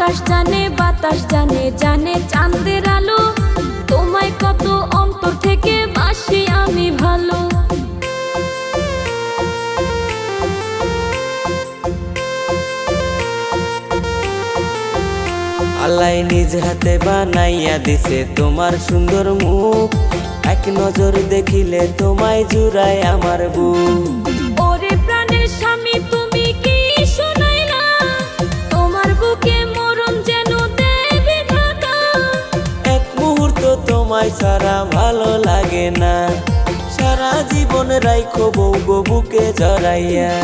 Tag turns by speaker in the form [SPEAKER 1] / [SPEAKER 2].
[SPEAKER 1] আকাশ জানে, বাতাস জানে জানে চাঁদের আলো। তোমায় কত অন্তর থেকে বাসি আমি ভালো।
[SPEAKER 2] আল্লাহ নিজ হাতে বানাইয়া দিছে তোমার সুন্দর মুখ। এক নজর দেখিলে তোমায় জুড়ায় আমার বুক। তোমায় সারা ভালো লাগে না। সারা জীবন রাইখো বউ বুকে জড়াইয়া।